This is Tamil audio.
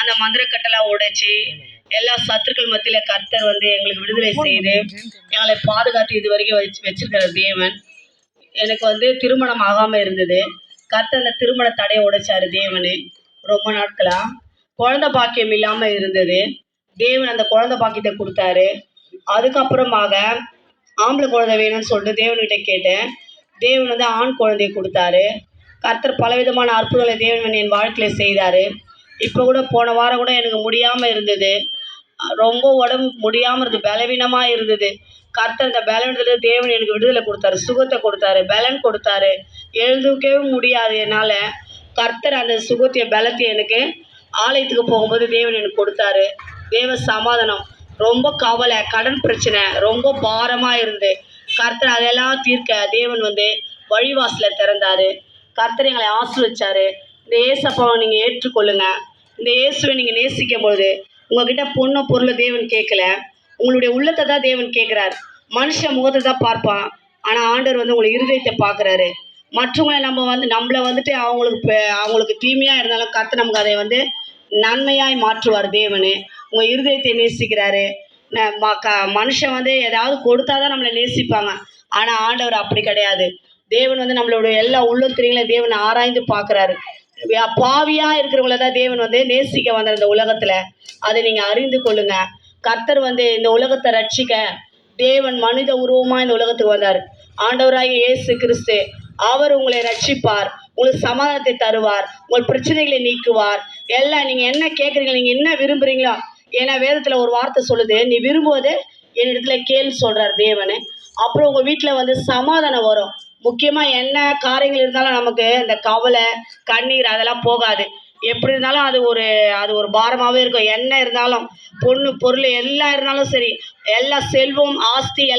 அந்த மந்திரக்கட்டெல்லாம் உடைச்சி எல்லா சத்துருக்கள் மத்தியில கர்த்தர் வந்து எங்களுக்கு விடுதலை செய்து எங்களை பாதுகாத்து இது வரைக்கும் வச்சு வச்சிருக்கிற தேவன். எனக்கு வந்து திருமணம் ஆகாமல் இருந்தது. கர்த்தர் அந்த திருமண தடையை உடைச்சாரு தேவனு. ரொம்ப நாட்களா. குழந்தை பாக்கியம் இல்லாமல் இருந்தது. தேவன் அந்த குழந்தை பாக்கியத்தை கொடுத்தாரு. அதுக்கப்புறமாக ஆம்பளை குழந்தை வேணும்னு சொல்லிட்டு தேவன்கிட்ட கேட்டேன். தேவன் வந்து ஆண் குழந்தையை கொடுத்தாரு. கர்த்தர் பலவிதமான அற்புதங்களை தேவன் என் வாழ்க்கையில் செய்தார். இப்போ கூட போன வாரம் கூட எனக்கு முடியாமல் இருந்தது. ரொம்ப உடம்பு முடியாமல் இருந்தது. பலவீனமாக இருந்தது. கர்த்தர் இந்த பலவீனத்துல தேவன் எனக்கு விடுதலை கொடுத்தாரு. சுகத்தை கொடுத்தாரு. பலன் கொடுத்தாரு. எழுந்துக்கவே முடியாது என்னால். கர்த்தர் அந்த சுகத்தையும் பலத்தையும் எனக்கு ஆலயத்துக்கு போகும்போது தேவன் எனக்கு கொடுத்தாரு. தேவ சமாதானம். ரொம்ப கவலை கடன் பிரச்சனை ரொம்ப பாரமாக இருந்து. கர்த்தர் அதெல்லாம் தீர்க்க தேவன் வந்து வழிவாசலை திறந்தாரு. கர்த்தர் எங்களை ஆசீர்வதிச்சாரு இந்த ஏசப்பாவை நீங்கள் ஏற்றுக்கொள்ளுங்கள் இந்த இயேசுவை நீங்கள் நேசிக்கும் பொழுது உங்ககிட்ட பொண்ணோ பொருளை தேவன் கேட்கல. உங்களுடைய உள்ளத்தை தான் தேவன் கேட்குறாரு. மனுஷன் முகத்தை தான் பார்ப்பான். ஆனால் ஆண்டவர் வந்து உங்களை இருதயத்தை பார்க்குறாரு. மற்றவங்களை நம்ம வந்து நம்மளை வந்துட்டு அவங்களுக்கு அவங்களுக்கு தீமையாக இருந்தாலும் கற்று நமக்கு அதை வந்து நன்மையாய் மாற்றுவார் தேவனு. உங்கள் இருதயத்தை நேசிக்கிறாரு. ம- க- மனுஷன் வந்து ஏதாவது கொடுத்தா தான் நம்மளை நேசிப்பாங்க. ஆனால் ஆண்டவர் அப்படி கிடையாது. தேவன் வந்து நம்மளுடைய எல்லா உள்ளத்திரைகளையும் தேவன் ஆராய்ந்து பார்க்குறாரு. பாவியாக இருக்கிறவங்கள தான் தேவன் வந்து நேசிக்க வந்தார் இந்த உலகத்தில். அதை நீங்கள் அறிந்து கொள்ளுங்க. கர்த்தர் வந்து இந்த உலகத்தை ரட்சிக்க தேவன் மனித உருவமாக இந்த உலகத்துக்கு வந்தார். ஆண்டவராக இயேசு கிறிஸ்து அவர் உங்களை ரட்சிப்பார். உங்களுக்கு சமாதானத்தை தருவார். உங்கள் பிரச்சனைகளை நீக்குவார். எல்லாம் நீங்கள் என்ன கேட்குறீங்களோ நீங்கள் என்ன விரும்புறீங்களோ ஏன்னா வேதத்தில் ஒரு வார்த்தை சொல்லுது நீ விரும்புவது என்னிடத்துல கேள்வி சொல்றார் தேவன். அப்புறம் உங்கள் வீட்டில் வந்து சமாதானம் வரும். முக்கியமாக என்ன காரியங்கள் இருந்தாலும் நமக்கு இந்த கவலை கண்ணீர் அதெல்லாம் போகாது. எப்படி இருந்தாலும் அது ஒரு அது ஒரு பாரமாகவே இருக்கும். என்ன இருந்தாலும் பொண்ணு பொருள் எல்லாம் இருந்தாலும் சரி எல்லா செல்வம் ஆஸ்தி எல்லாம்